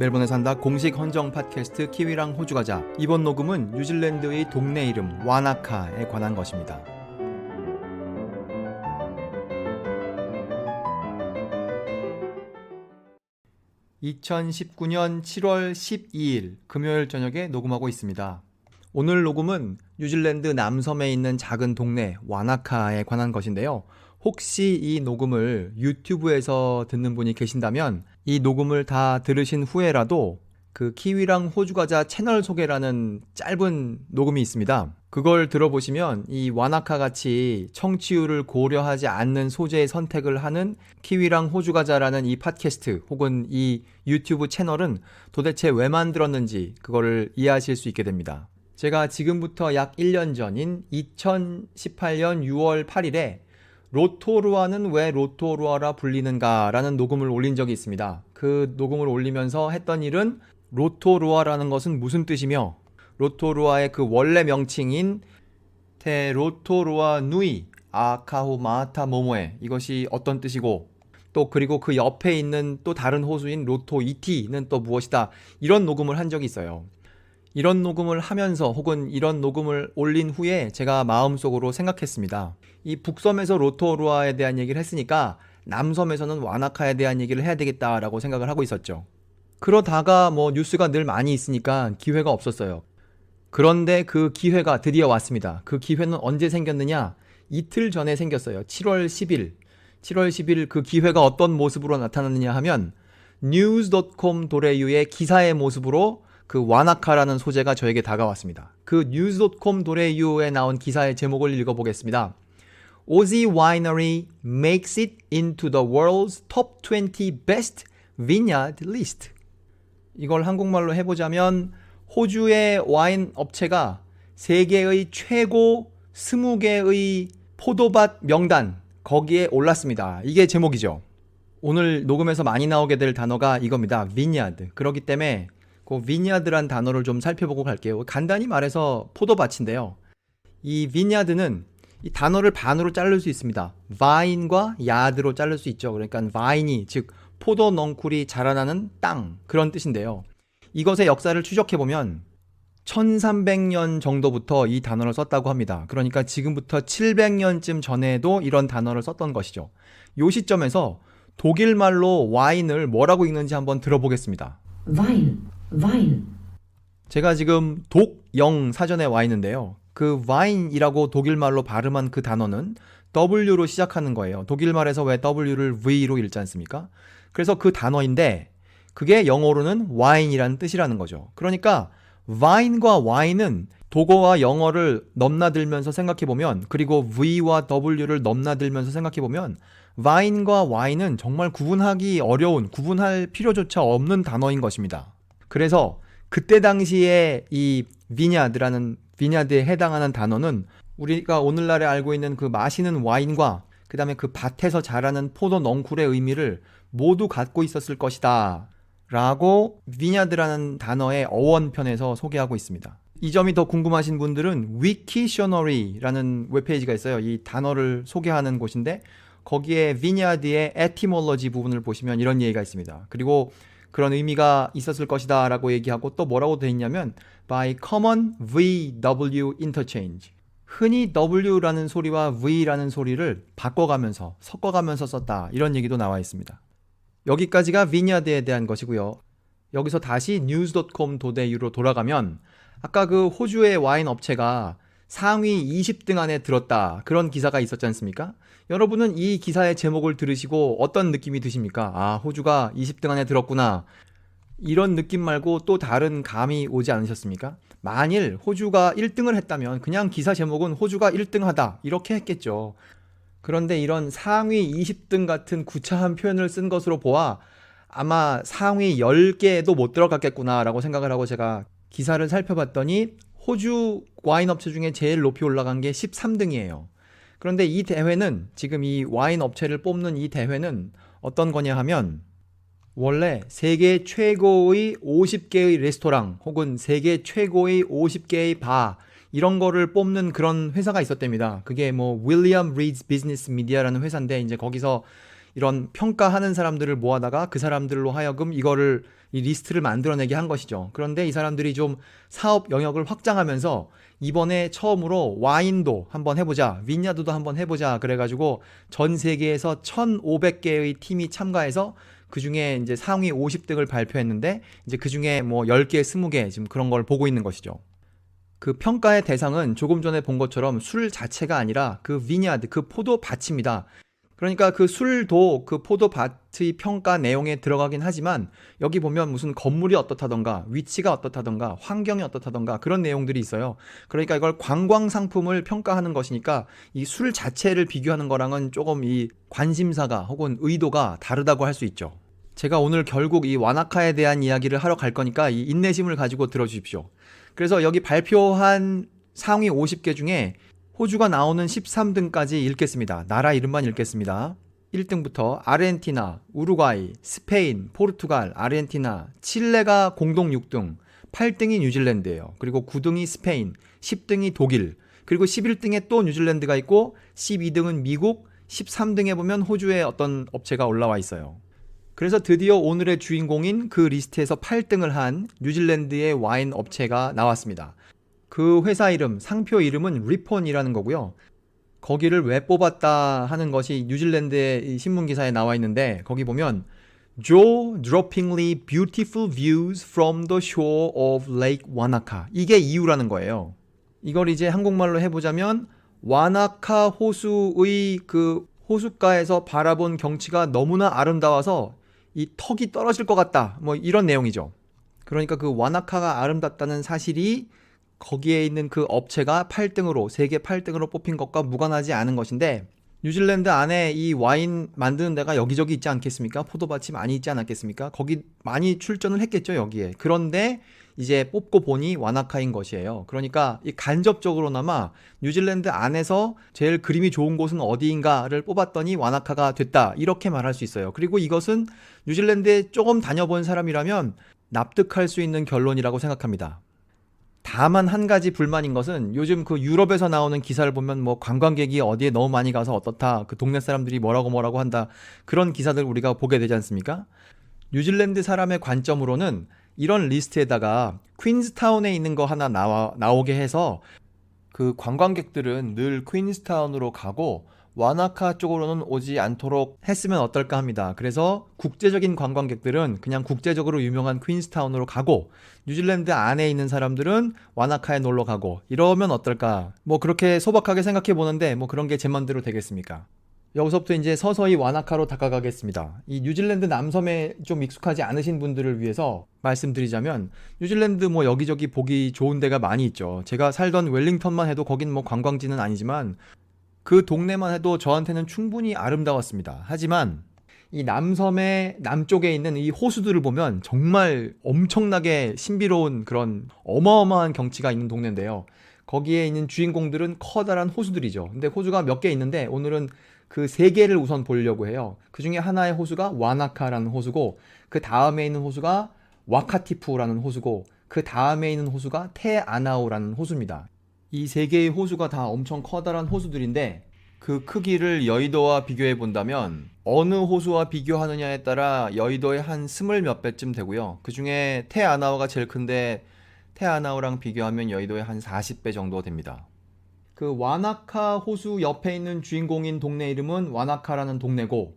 멜번에 산다 공식 헌정 팟캐스트 키위랑 호주 가자. 이번 녹음은 뉴질랜드의 동네 이름 와나카에 관한 것입니다. 2019년 7월 12일 금요일 저녁에 녹음하고 있습니다. 오늘 녹음은 뉴질랜드 남섬에 있는 작은 동네 와나카에 관한 것인데요. 혹시 이 녹음을 유튜브에서 듣는 분이 계신다면 이 녹음을 다 들으신 후에라도 그 키위랑 호주 과자 채널 소개라는 짧은 녹음이 있습니다. 그걸 들어보시면 이 와나카 같이 청취율을 고려하지 않는 소재의 선택을 하는 키위랑 호주 과자라는 이 팟캐스트 혹은 이 유튜브 채널은 도대체 왜 만들었는지 그거를 이해하실 수 있게 됩니다. 제가 지금부터 약 1년 전인 2018년 6월 8일에 로토루아는 왜 로토루아라 불리는가라는 녹음을 올린 적이 있습니다. 그 녹음을 올리면서 했던 일은 로토루아라는 것은 무슨 뜻이며 로토루아의 그 원래 명칭인 테 로토루아 누이 아카후 마타 모모에 이것이 어떤 뜻이고 또 그리고 그 옆에 있는 또 다른 호수인 로토 이티는 또 무엇이다 이런 녹음을 한 적이 있어요. 이런 녹음을 하면서 혹은 이런 녹음을 올린 후에 제가 마음속으로 생각했습니다. 이 북섬에서 로토루아에 대한 얘기를 했으니까 남섬에서는 와나카에 대한 얘기를 해야 되겠다라고 생각을 하고 있었죠. 그러다가 뭐 뉴스가 늘 많이 있으니까 기회가 없었어요. 그런데 그 기회가 드디어 왔습니다. 그 기회는 언제 생겼느냐? 이틀 전에 생겼어요. 7월 10일. 7월 10일 그 기회가 어떤 모습으로 나타났느냐 하면 news.com 도레유의 기사의 모습으로 그 와나카라는 소재가 저에게 다가왔습니다. 그 news.com 도레유에 나온 기사의 제목을 읽어보겠습니다. Aussie winery makes it into the world's top 20 best vineyard list. 이걸 한국말로 해보자면 호주의 와인 업체가 세계의 최고 20개의 포도밭 명단 거기에 올랐습니다. 이게 제목이죠. 오늘 녹음에서 많이 나오게 될 단어가 이겁니다. vineyard. 그렇기 때문에 그 vineyard란 단어를 좀 살펴보고 갈게요. 간단히 말해서 포도밭인데요. 이 vineyard는 이 단어를 반으로 자를 수 있습니다. vine과 yard로 자를 수 있죠. 그러니까 vine이 즉 포도 넝쿨이 자라나는 땅 그런 뜻인데요. 이것의 역사를 추적해 보면 1300년 정도부터 이 단어를 썼다고 합니다. 그러니까 지금부터 700년쯤 전에도 이런 단어를 썼던 것이죠. 요 시점에서 독일 말로 와인을 뭐라고 읽는지 한번 들어보겠습니다. Wein, Wein, 제가 지금 독영 사전에 와 있는데요. 그 wine이라고 독일 말로 발음한 그 단어는 W로 시작하는 거예요. 독일 말에서 왜 W를 V로 읽지 않습니까? 그래서 그 단어인데 그게 영어로는 wine이라는 뜻이라는 거죠. 그러니까 wine과 wine은 독어와 영어를 넘나들면서 생각해 보면 그리고 V와 W를 넘나들면서 생각해 보면 wine과 wine은 정말 구분하기 어려운 구분할 필요조차 없는 단어인 것입니다. 그래서 그때 당시에 이 비냐드라는 비냐드에 해당하는 단어는 우리가 오늘날에 알고 있는 그 마시는 와인과 그 다음에 그 밭에서 자라는 포도 넝쿨의 의미를 모두 갖고 있었을 것이다. 라고 비냐드라는 단어의 어원편에서 소개하고 있습니다. 이 점이 더 궁금하신 분들은 위키셔너리라는 웹페이지가 있어요. 이 단어를 소개하는 곳인데 거기에 비냐드의 에티몰로지 부분을 보시면 이런 얘기가 있습니다. 그리고 그런 의미가 있었을 것이다 라고 얘기하고 또 뭐라고 돼 있냐면 by common VW interchange 흔히 W라는 소리와 V라는 소리를 바꿔가면서 섞어가면서 썼다 이런 얘기도 나와 있습니다. 여기까지가 비냐드에 대한 것이고요. 여기서 다시 news.com 도대유로 돌아가면 아까 그 호주의 와인 업체가 상위 20등 안에 들었다. 그런 기사가 있었지 않습니까? 여러분은 이 기사의 제목을 들으시고 어떤 느낌이 드십니까? 아, 호주가 20등 안에 들었구나. 이런 느낌 말고 또 다른 감이 오지 않으셨습니까? 만일 호주가 1등을 했다면 그냥 기사 제목은 호주가 1등 하다. 이렇게 했겠죠. 그런데 이런 상위 20등 같은 구차한 표현을 쓴 것으로 보아 아마 상위 10개에도 못 들어갔겠구나라고 생각을 하고 제가 기사를 살펴봤더니 호주 와인 업체 중에 제일 높이 올라간 게 13등이에요. 그런데 이 대회는 지금 이 와인 업체를 뽑는 이 대회는 어떤 거냐 하면 원래 세계 최고의 50개의 레스토랑 혹은 세계 최고의 50개의 바 이런 거를 뽑는 그런 회사가 있었답니다. 그게 뭐 윌리엄 리드스 비즈니스 미디어라는 회사인데 이제 거기서 이런 평가하는 사람들을 모아다가 그 사람들로 하여금 이거를 이 리스트를 만들어내게 한 것이죠. 그런데 이 사람들이 좀 사업 영역을 확장하면서 이번에 처음으로 와인도 한번 해보자, 빈야드도 한번 해보자 그래가지고 전 세계에서 1,500개의 팀이 참가해서 그 중에 이제 상위 50등을 발표했는데 이제 그 중에 뭐 10개, 20개 지금 그런 걸 보고 있는 것이죠. 그 평가의 대상은 조금 전에 본 것처럼 술 자체가 아니라 그 비냐드, 그 포도 밭입니다. 그러니까 그 술도 그 포도밭의 평가 내용에 들어가긴 하지만 여기 보면 무슨 건물이 어떻다던가 위치가 어떻다던가 환경이 어떻다던가 그런 내용들이 있어요. 그러니까 이걸 관광 상품을 평가하는 것이니까 이 술 자체를 비교하는 거랑은 조금 이 관심사가 혹은 의도가 다르다고 할 수 있죠. 제가 오늘 결국 이 와나카에 대한 이야기를 하러 갈 거니까 이 인내심을 가지고 들어주십시오. 그래서 여기 발표한 상위 50개 중에 호주가 나오는 13등까지 읽겠습니다. 나라 이름만 읽겠습니다. 1등부터 아르헨티나, 우루과이, 스페인, 포르투갈, 아르헨티나, 칠레가 공동 6등, 8등이 뉴질랜드예요. 그리고 9등이 스페인, 10등이 독일, 그리고 11등에 또 뉴질랜드가 있고 12등은 미국, 13등에 보면 호주의 어떤 업체가 올라와 있어요. 그래서 드디어 오늘의 주인공인 그 리스트에서 8등을 한 뉴질랜드의 와인 업체가 나왔습니다. 그 회사 이름, 상표 이름은 리폰이라는 거고요. 거기를 왜 뽑았다 하는 것이 뉴질랜드의 이 신문 기사에 나와 있는데 거기 보면 Jaw droppingly beautiful views from the shore of Lake Wanaka 이게 이유라는 거예요. 이걸 이제 한국말로 해보자면 와나카 호수의 그 호숫가에서 바라본 경치가 너무나 아름다워서 이 턱이 떨어질 것 같다. 뭐 이런 내용이죠. 그러니까 그 와나카가 아름답다는 사실이 거기에 있는 그 업체가 8등으로 세계 8등으로 뽑힌 것과 무관하지 않은 것인데 뉴질랜드 안에 이 와인 만드는 데가 여기저기 있지 않겠습니까? 포도밭이 많이 있지 않았겠습니까? 거기 많이 출전을 했겠죠, 여기에. 그런데 이제 뽑고 보니 와나카인 것이에요. 그러니까 이 간접적으로나마 뉴질랜드 안에서 제일 그림이 좋은 곳은 어디인가를 뽑았더니 와나카가 됐다. 이렇게 말할 수 있어요. 그리고 이것은 뉴질랜드에 조금 다녀본 사람이라면 납득할 수 있는 결론이라고 생각합니다. 다만 한 가지 불만인 것은 요즘 그 유럽에서 나오는 기사를 보면 뭐 관광객이 어디에 너무 많이 가서 어떻다 그 동네 사람들이 뭐라고 뭐라고 한다 그런 기사들 우리가 보게 되지 않습니까? 뉴질랜드 사람의 관점으로는 이런 리스트에다가 퀸스타운에 있는 거 하나 나와 나오게 해서 그 관광객들은 늘 퀸스타운으로 가고 와나카 쪽으로는 오지 않도록 했으면 어떨까 합니다. 그래서 국제적인 관광객들은 그냥 국제적으로 유명한 퀸스타운으로 가고 뉴질랜드 안에 있는 사람들은 와나카에 놀러 가고 이러면 어떨까? 뭐 그렇게 소박하게 생각해 보는데 뭐 그런 게 제 맘대로 되겠습니까? 여기서부터 이제 서서히 와나카로 다가가겠습니다. 이 뉴질랜드 남섬에 좀 익숙하지 않으신 분들을 위해서 말씀드리자면 뉴질랜드 뭐 여기저기 보기 좋은 데가 많이 있죠. 제가 살던 웰링턴만 해도 거긴 뭐 관광지는 아니지만 그 동네만 해도 저한테는 충분히 아름다웠습니다. 하지만 이 남섬의 남쪽에 있는 이 호수들을 보면 정말 엄청나게 신비로운 그런 어마어마한 경치가 있는 동네인데요. 거기에 있는 주인공들은 커다란 호수들이죠. 근데 호수가 몇 개 있는데 오늘은 그 세 개를 우선 보려고 해요. 그 중에 하나의 호수가 와나카라는 호수고 그 다음에 있는 호수가 와카티푸라는 호수고 그 다음에 있는 호수가 테아나우라는 호수입니다. 이 세 개의 호수가 다 엄청 커다란 호수들인데 그 크기를 여의도와 비교해 본다면 어느 호수와 비교하느냐에 따라 여의도의 한 스물 몇 배쯤 되고요. 그 중에 테아나우가 제일 큰데 테아나우랑 비교하면 여의도의 한 40배 정도 됩니다. 그 와나카 호수 옆에 있는 주인공인 동네 이름은 와나카라는 동네고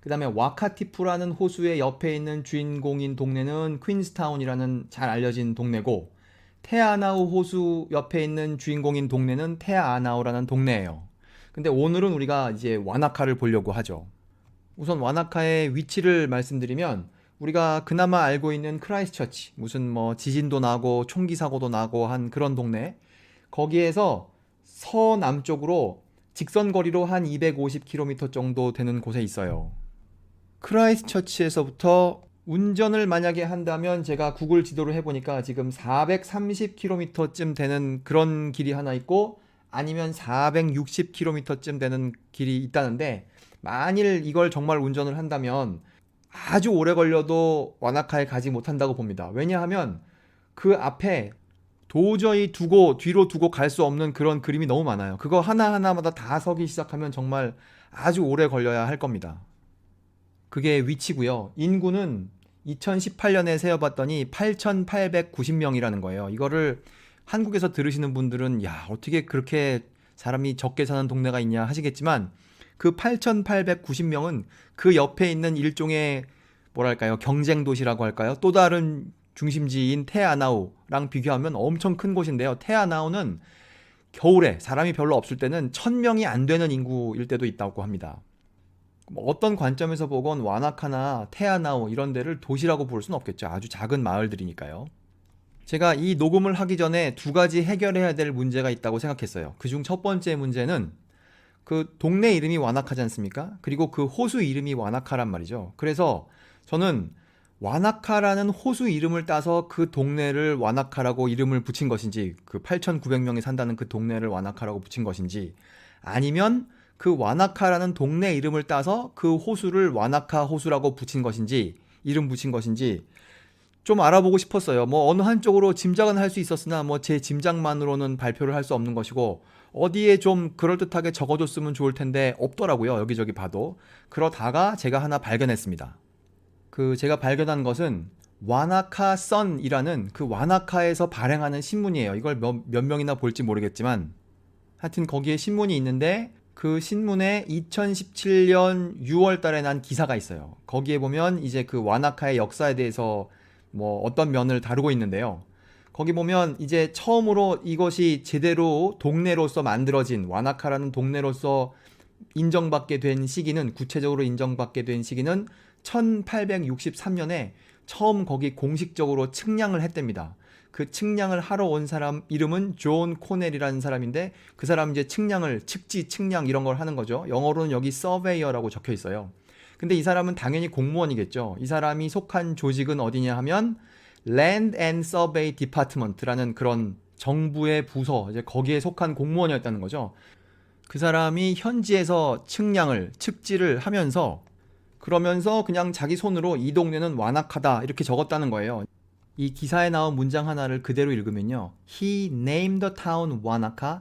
그 다음에 와카티푸라는 호수의 옆에 있는 주인공인 동네는 퀸스타운이라는 잘 알려진 동네고 테아나우 호수 옆에 있는 주인공인 동네는 테아나우라는 동네예요. 근데 오늘은 우리가 이제 와나카를 보려고 하죠. 우선 와나카의 위치를 말씀드리면 우리가 그나마 알고 있는 크라이스처치 무슨 뭐 지진도 나고 총기 사고도 나고 한 그런 동네 거기에서 서남쪽으로 직선 거리로 한 250km 정도 되는 곳에 있어요. 크라이스처치에서부터 운전을 만약에 한다면 제가 구글 지도를 해보니까 지금 430km쯤 되는 그런 길이 하나 있고 아니면 460km쯤 되는 길이 있다는데 만일 이걸 정말 운전을 한다면 아주 오래 걸려도 와나카에 가지 못한다고 봅니다. 왜냐하면 그 앞에 도저히 두고 뒤로 두고 갈 수 없는 그런 그림이 너무 많아요. 그거 하나하나마다 다 서기 시작하면 정말 아주 오래 걸려야 할 겁니다. 그게 위치고요. 인구는 2018년에 세어봤더니 8,890명이라는 거예요. 이거를 한국에서 들으시는 분들은 야 어떻게 그렇게 사람이 적게 사는 동네가 있냐 하시겠지만 그 8,890명은 그 옆에 있는 일종의 뭐랄까요 경쟁 도시라고 할까요? 또 다른 중심지인 테아나우랑 비교하면 엄청 큰 곳인데요. 테아나우는 겨울에 사람이 별로 없을 때는 1000명이 안 되는 인구일 때도 있다고 합니다. 뭐 어떤 관점에서 보건 와나카나 테아나우 이런 데를 도시라고 볼 수는 없겠죠. 아주 작은 마을들이니까요. 제가 이 녹음을 하기 전에 두 가지 해결해야 될 문제가 있다고 생각했어요. 그중 첫 번째 문제는 그 동네 이름이 와나카지 않습니까? 그리고 그 호수 이름이 와나카란 말이죠. 그래서 저는 와나카라는 호수 이름을 따서 그 동네를 와나카라고 이름을 붙인 것인지 그 8,900명이 산다는 그 동네를 와나카라고 붙인 것인지 아니면 그 와나카라는 동네 이름을 따서 그 호수를 와나카 호수라고 붙인 것인지 이름 붙인 것인지 좀 알아보고 싶었어요. 뭐 어느 한쪽으로 짐작은 할 수 있었으나 뭐 제 짐작만으로는 발표를 할 수 없는 것이고 어디에 좀 그럴듯하게 적어줬으면 좋을 텐데 없더라고요. 여기저기 봐도. 그러다가 제가 하나 발견했습니다. 그 제가 발견한 것은 와나카 선이라는 그 와나카에서 발행하는 신문이에요. 이걸 몇, 몇 명이나 볼지 모르겠지만 하여튼 거기에 신문이 있는데 그 신문에 2017년 6월 달에 난 기사가 있어요. 거기에 보면 이제 그 와나카의 역사에 대해서 뭐 어떤 면을 다루고 있는데요. 거기 보면 이제 처음으로 이것이 제대로 동네로서 만들어진 와나카라는 동네로서 인정받게 된 시기는 구체적으로 인정받게 된 시기는 1863년에 처음 거기 공식적으로 측량을 했답니다. 그 측량을 하러 온 사람 이름은 존 코넬이라는 사람인데 그 사람 이제 측량을 측지 측량 이런 걸 하는 거죠. 영어로는 여기 서베이어라고 적혀 있어요. 근데 이 사람은 당연히 공무원이겠죠. 이 사람이 속한 조직은 어디냐 하면 Land and Survey Department라는 그런 정부의 부서 이제 거기에 속한 공무원이었다는 거죠. 그 사람이 현지에서 측량을 측지를 하면서 그러면서 그냥 자기 손으로 이 동네는 완악하다 이렇게 적었다는 거예요. 이 기사에 나온 문장 하나를 그대로 읽으면요. He named the town Wanaka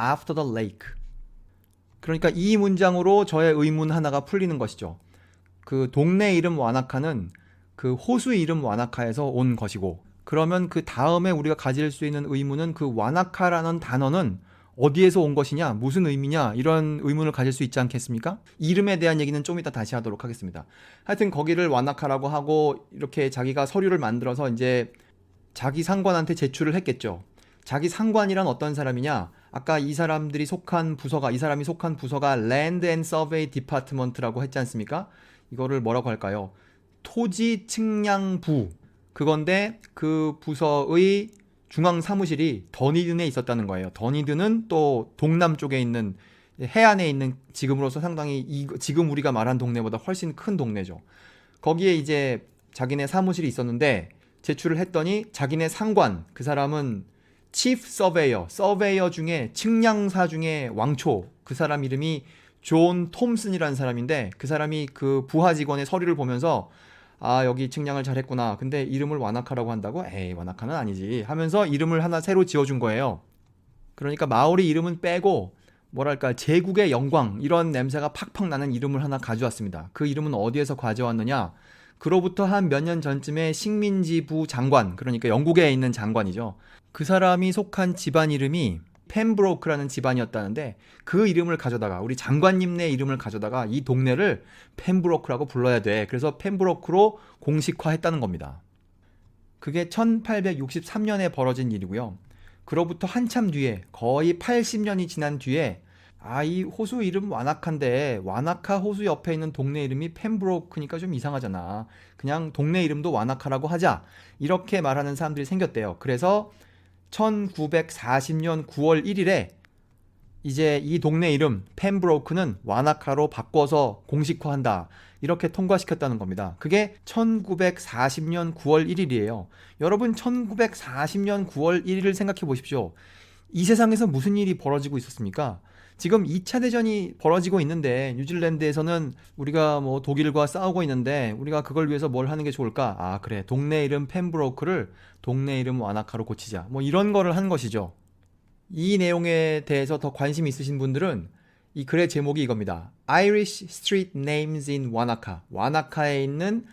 after the lake. 그러니까 이 문장으로 저의 의문 하나가 풀리는 것이죠. 그 동네 이름 와나카는 그 호수 이름 와나카에서 온 것이고 그러면 그 다음에 우리가 가질 수 있는 의문은 그 와나카라는 단어는 어디에서 온 것이냐 무슨 의미냐 이런 의문을 가질 수 있지 않겠습니까? 이름에 대한 얘기는 좀 이따 다시 하도록 하겠습니다. 하여튼 거기를 와나카라고 하고 이렇게 자기가 서류를 만들어서 이제 자기 상관한테 제출을 했겠죠. 자기 상관이란 어떤 사람이냐? 아까 이 사람들이 속한 부서가 이 사람이 속한 부서가 Land and Survey Department라고 했지 않습니까? 이거를 뭐라고 할까요? 토지 측량부 그건데 그 부서의 중앙 사무실이 더니든에 있었다는 거예요. 더니든은 또 동남 쪽에 있는 해안에 있는 지금으로서 상당히 이, 지금 우리가 말한 동네보다 훨씬 큰 동네죠. 거기에 이제 자기네 사무실이 있었는데 제출을 했더니 자기네 상관 그 사람은 치프 서베이어 서베이어 중에 측량사 중에 왕초 그 사람 이름이 존 톰슨이라는 사람인데 그 사람이 그 부하 직원의 서류를 보면서 아 여기 측량을 잘했구나. 근데 이름을 와나카라고 한다고? 에이 와나카는 아니지. 하면서 이름을 하나 새로 지어준 거예요. 그러니까 마오리 이름은 빼고 뭐랄까 제국의 영광 이런 냄새가 팍팍 나는 이름을 하나 가져왔습니다. 그 이름은 어디에서 가져왔느냐? 그로부터 한 몇 년 전쯤에 식민지부 장관 그러니까 영국에 있는 장관이죠. 그 사람이 속한 집안 이름이 펜브로크라는 집안이었다는데 그 이름을 가져다가 우리 장관님네 이름을 가져다가 이 동네를 펜브로크라고 불러야 돼. 그래서 펜브로크로 공식화했다는 겁니다. 그게 1863년에 벌어진 일이고요. 그로부터 한참 뒤에 거의 80년이 지난 뒤에 아 이 호수 이름 와나카인데 와나카 호수 옆에 있는 동네 이름이 펜브로크니까 좀 이상하잖아. 그냥 동네 이름도 와나카라고 하자. 이렇게 말하는 사람들이 생겼대요. 그래서 1940년 9월 1일에 이제 이 동네 이름 펜브로크는 와나카로 바꿔서 공식화한다. 이렇게 통과시켰다는 겁니다. 그게 1940년 9월 1일이에요. 여러분 1940년 9월 1일을 생각해 보십시오. 이 세상에서 무슨 일이 벌어지고 있었습니까? 지금 2차 대전이 벌어지고 있는데 뉴질랜드에서는 우리가 뭐 독일과 싸우고 있는데 우리가 그걸 위해서 뭘 하는 게 좋을까? 아, 그래. 동네 이름 펜브로크를 동네 이름 와나카로 고치자. 뭐 이런 거를 한 것이죠. 이 내용에 대해서 더 관심 있으신 분들은 이 글의 제목이 이겁니다. Irish Street Names in Wanaka. 와나카에 있는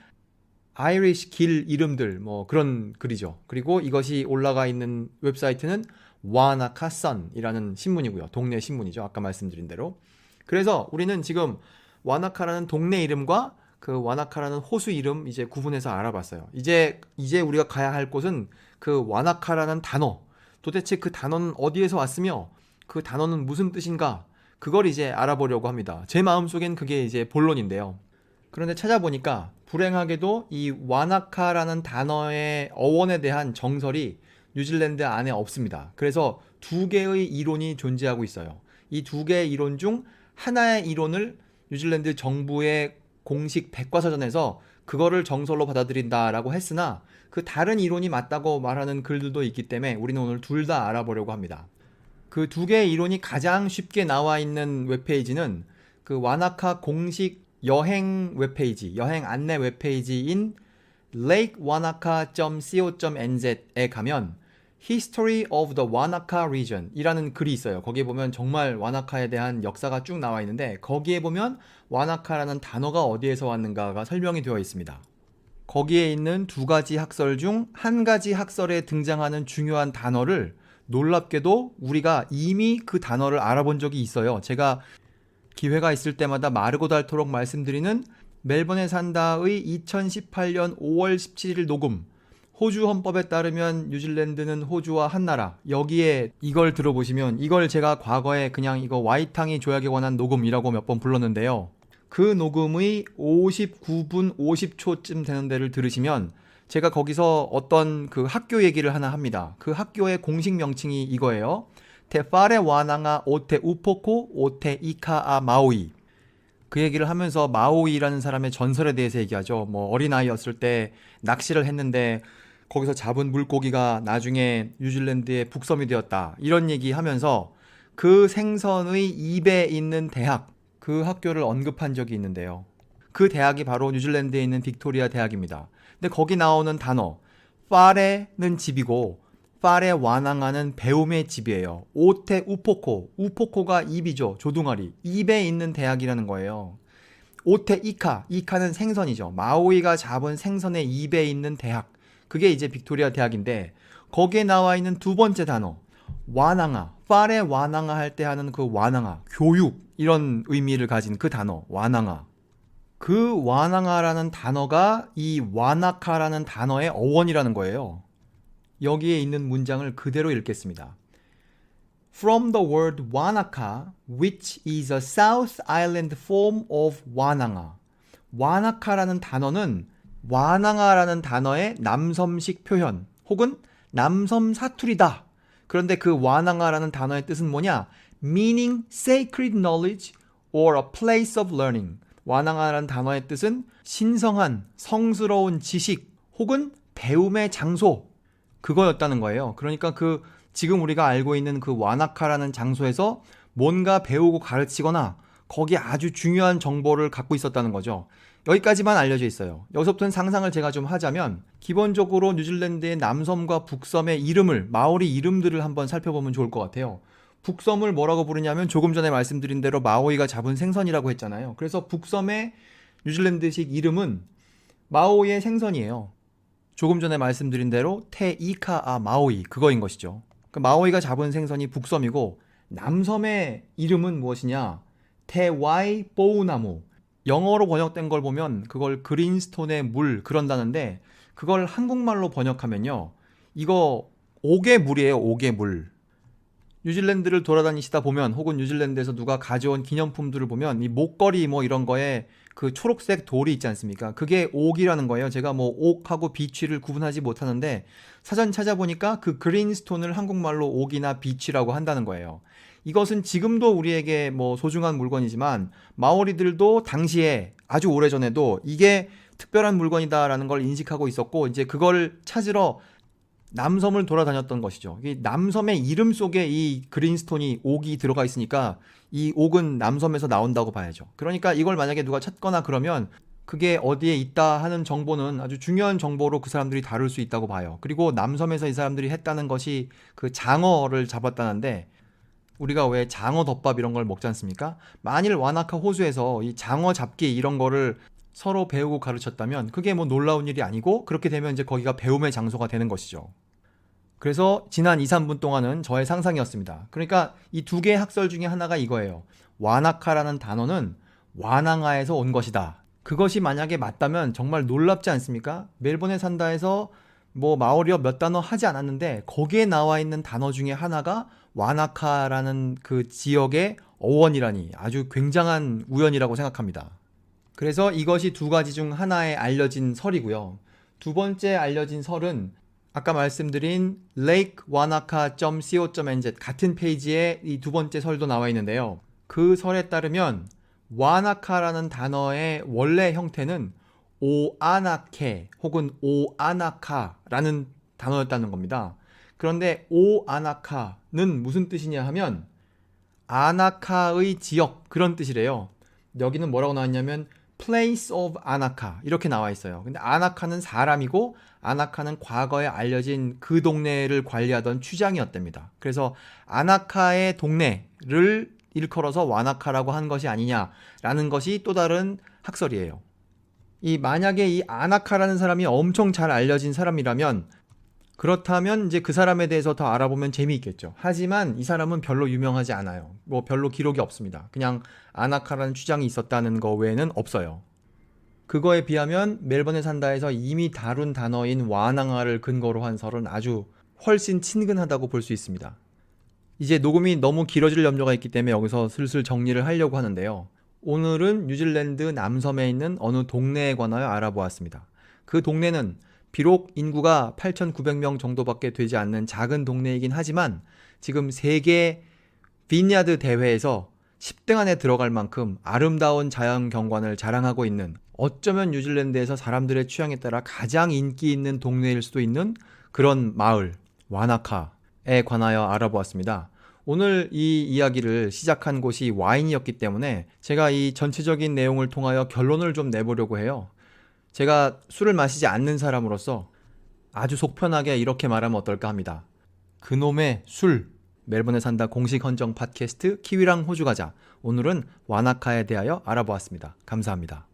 아이리시 길 이름들 뭐 그런 글이죠. 그리고 이것이 올라가 있는 웹사이트는 와나카 선이라는 신문이고요. 동네 신문이죠. 아까 말씀드린 대로. 그래서 우리는 지금 와나카라는 동네 이름과 그 와나카라는 호수 이름 이제 구분해서 알아봤어요. 이제 이제 우리가 가야 할 곳은 그 와나카라는 단어. 도대체 그 단어는 어디에서 왔으며 그 단어는 무슨 뜻인가? 그걸 이제 알아보려고 합니다. 제 마음속엔 그게 이제 본론인데요. 그런데 찾아보니까 불행하게도 이 와나카라는 단어의 어원에 대한 정설이 뉴질랜드 안에 없습니다. 그래서 두 개의 이론이 존재하고 있어요. 이 두 개의 이론 중 하나의 이론을 뉴질랜드 정부의 공식 백과사전에서 그거를 정설로 받아들인다라고 했으나 그 다른 이론이 맞다고 말하는 글들도 있기 때문에 우리는 오늘 둘 다 알아보려고 합니다. 그 두 개의 이론이 가장 쉽게 나와 있는 웹페이지는 그 와나카 공식 여행 웹페이지, 여행 안내 웹페이지인 lakewanaka.co.nz에 가면 History of the Wanaka Region 이라는 글이 있어요. 거기에 보면 정말 와나카에 대한 역사가 쭉 나와 있는데 거기에 보면 와나카라는 단어가 어디에서 왔는가가 설명이 되어 있습니다. 거기에 있는 두 가지 학설 중 한 가지 학설에 등장하는 중요한 단어를 놀랍게도 우리가 이미 그 단어를 알아본 적이 있어요. 제가 기회가 있을 때마다 마르고 닳도록 말씀드리는 멜번에 산다의 2018년 5월 17일 녹음 호주 헌법에 따르면 뉴질랜드는 호주와 한나라 여기에 이걸 들어보시면 이걸 제가 과거에 그냥 이거 와이탕이 조약에 관한 녹음이라고 몇 번 불렀는데요. 그 녹음의 59분 50초쯤 되는 데를 들으시면 제가 거기서 어떤 그 학교 얘기를 하나 합니다. 그 학교의 공식 명칭이 이거예요. 테파레 와낭아 오테 우포코 오테 이카아 마오이. 그 얘기를 하면서 마오이라는 사람의 전설에 대해서 얘기하죠. 뭐 어린아이였을 때 낚시를 했는데 거기서 잡은 물고기가 나중에 뉴질랜드의 북섬이 되었다. 이런 얘기 하면서 그 생선의 입에 있는 대학, 그 학교를 언급한 적이 있는데요. 그 대학이 바로 뉴질랜드에 있는 빅토리아 대학입니다. 근데 거기 나오는 단어, 파레는 집이고, 파레 와낭아는 배움의 집이에요. 오테 우포코, 우포코가 입이죠. 조둥아리. 입에 있는 대학이라는 거예요. 오테 이카, 이카는 생선이죠. 마오이가 잡은 생선의 입에 있는 대학. 그게 이제 빅토리아 대학인데 거기에 나와 있는 두 번째 단어 와낭아, 파레 와낭아 할 때 하는 그 와낭아, 교육 이런 의미를 가진 그 단어 와낭아. 그 와낭아라는 단어가 이 와나카라는 단어의 어원이라는 거예요. 여기에 있는 문장을 그대로 읽겠습니다. From the word Wanaka, which is a South Island form of 와낭아. 와나카라는 단어는 와낭아라는 단어의 남섬식 표현 혹은 남섬 사투리다. 그런데 그 와낭아라는 단어의 뜻은 뭐냐? meaning sacred knowledge or a place of learning. 와낭아라는 단어의 뜻은 신성한, 성스러운 지식 혹은 배움의 장소. 그거였다는 거예요. 그러니까 그 지금 우리가 알고 있는 그 와나카라는 장소에서 뭔가 배우고 가르치거나 거기에 아주 중요한 정보를 갖고 있었다는 거죠. 여기까지만 알려져 있어요. 여기서부터는 상상을 제가 좀 하자면 기본적으로 뉴질랜드의 남섬과 북섬의 이름을 마오리 이름들을 한번 살펴보면 좋을 것 같아요. 북섬을 뭐라고 부르냐면 조금 전에 말씀드린 대로 마오이가 잡은 생선이라고 했잖아요. 그래서 북섬의 뉴질랜드식 이름은 마오이의 생선이에요. 조금 전에 말씀드린 대로 테이카아 마오이 그거인 것이죠. 그 마오이가 잡은 생선이 북섬이고 남섬의 이름은 무엇이냐? 테와이 보우나무. 영어로 번역된 걸 보면 그걸 그린스톤의 물 그런다는데 그걸 한국말로 번역하면요. 이거 옥의 물이에요. 옥의 물. 뉴질랜드를 돌아다니시다 보면 혹은 뉴질랜드에서 누가 가져온 기념품들을 보면 이 목걸이 뭐 이런 거에 그 초록색 돌이 있지 않습니까? 그게 옥이라는 거예요. 제가 뭐 옥하고 비취를 구분하지 못하는데 사전 찾아보니까 그 그린스톤을 한국말로 옥이나 비취라고 한다는 거예요. 이것은 지금도 우리에게 뭐 소중한 물건이지만 마오리들도 당시에 아주 오래전에도 이게 특별한 물건이다라는 걸 인식하고 있었고 이제 그걸 찾으러 남섬을 돌아다녔던 것이죠. 이 남섬의 이름 속에 이 그린스톤이 옥이 들어가 있으니까 이 옥은 남섬에서 나온다고 봐야죠. 그러니까 이걸 만약에 누가 찾거나 그러면 그게 어디에 있다 하는 정보는 아주 중요한 정보로 그 사람들이 다룰 수 있다고 봐요. 그리고 남섬에서 이 사람들이 했다는 것이 그 장어를 잡았다는데 우리가 왜 장어 덮밥 이런 걸 먹지 않습니까? 만일 와나카 호수에서 이 장어 잡기 이런 거를 서로 배우고 가르쳤다면 그게 뭐 놀라운 일이 아니고 그렇게 되면 이제 거기가 배움의 장소가 되는 것이죠. 그래서 지난 2, 3분 동안은 저의 상상이었습니다. 그러니까 이 두 개의 학설 중에 하나가 이거예요. 와나카라는 단어는 와낭아에서 온 것이다. 그것이 만약에 맞다면 정말 놀랍지 않습니까? 멜번에 산다 해서 뭐 마오리어 몇 단어 하지 않았는데 거기에 나와 있는 단어 중에 하나가 와나카라는 그 지역의 어원이라니 아주 굉장한 우연이라고 생각합니다. 그래서 이것이 두 가지 중 하나의 알려진 설이고요. 두 번째 알려진 설은 아까 말씀드린 lakewanaka.co.nz 같은 페이지에 이 두 번째 설도 나와 있는데요. 그 설에 따르면 와나카라는 단어의 원래 형태는 오아나케 혹은 오아나카라는 단어였다는 겁니다. 그런데 오 아나카는 무슨 뜻이냐 하면 아나카의 지역 그런 뜻이래요. 여기는 뭐라고 나왔냐면 place of 아나카 이렇게 나와 있어요. 근데 아나카는 사람이고 아나카는 과거에 알려진 그 동네를 관리하던 추장이었답니다. 그래서 아나카의 동네를 일컬어서 와나카라고 한 것이 아니냐라는 것이 또 다른 학설이에요. 이 만약에 이 아나카라는 사람이 엄청 잘 알려진 사람이라면 그렇다면 이제 그 사람에 대해서 더 알아보면 재미있겠죠. 하지만 이 사람은 별로 유명하지 않아요. 뭐 별로 기록이 없습니다. 그냥 아나카라는 주장이 있었다는 거 외에는 없어요. 그거에 비하면 멜번에 산다에서 이미 다룬 단어인 와낭아를 근거로 한 설은 아주 훨씬 친근하다고 볼 수 있습니다. 이제 녹음이 너무 길어질 염려가 있기 때문에 여기서 슬슬 정리를 하려고 하는데요. 오늘은 뉴질랜드 남섬에 있는 어느 동네에 관하여 알아보았습니다. 그 동네는 비록 인구가 8,900명 정도밖에 되지 않는 작은 동네이긴 하지만 지금 세계 비냐드 대회에서 10등 안에 들어갈 만큼 아름다운 자연 경관을 자랑하고 있는 어쩌면 뉴질랜드에서 사람들의 취향에 따라 가장 인기 있는 동네일 수도 있는 그런 마을 와나카에 관하여 알아보았습니다. 오늘 이 이야기를 시작한 곳이 와인이었기 때문에 제가 이 전체적인 내용을 통하여 결론을 좀 내보려고 해요. 제가 술을 마시지 않는 사람으로서 아주 속편하게 이렇게 말하면 어떨까 합니다. 그놈의 술. 멜번에 산다 공식 헌정 팟캐스트 키위랑 호주 가자. 오늘은 와나카에 대하여 알아보았습니다. 감사합니다.